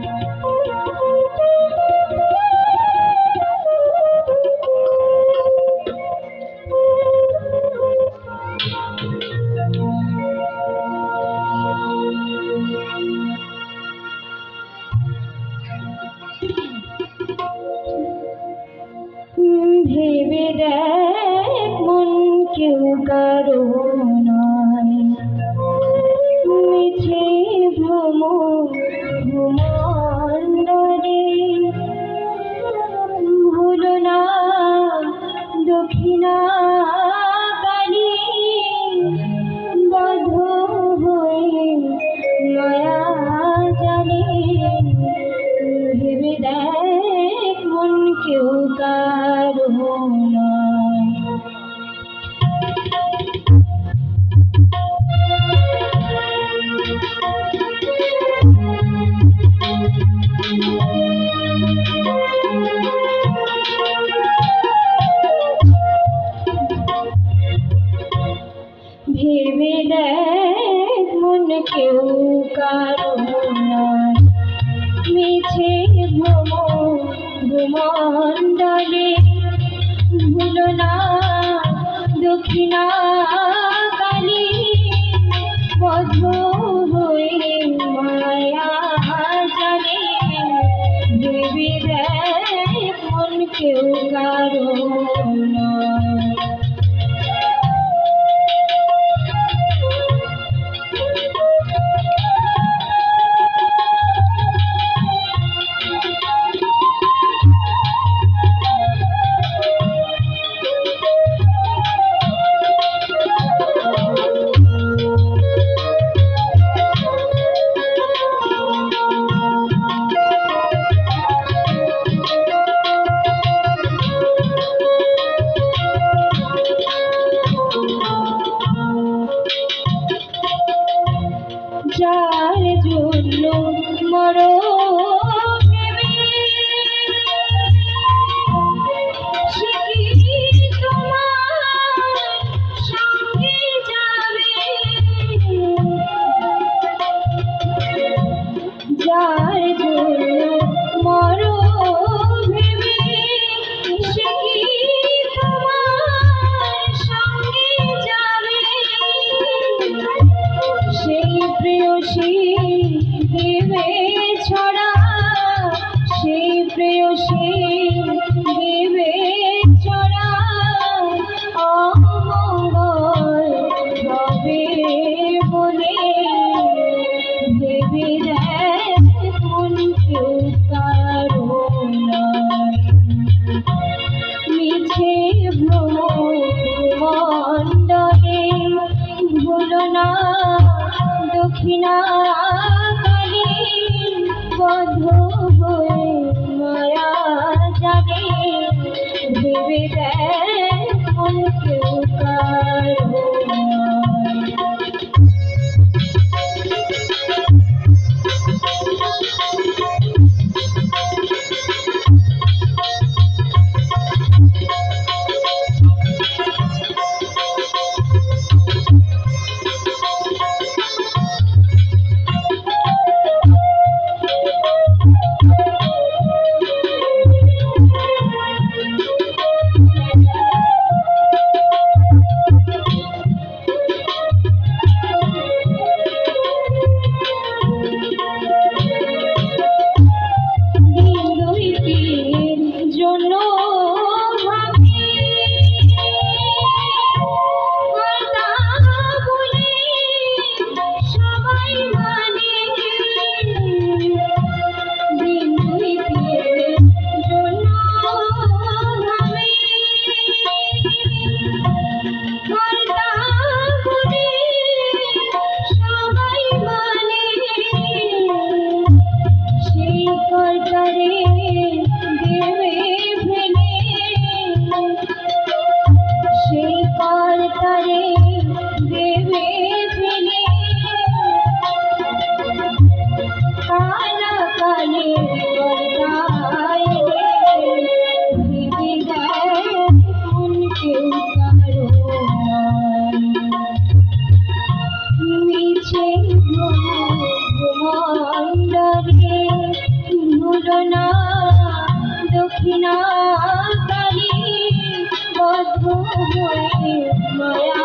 Thank you. কেউ কারও নাই মিছে ভ্রম ভূমণ্ডলে ভুলো না, দক্ষিণা কালী মায়া জানে দেবী দেয় কেউ কারও নয় You know. Krishna Kali Madhu Maya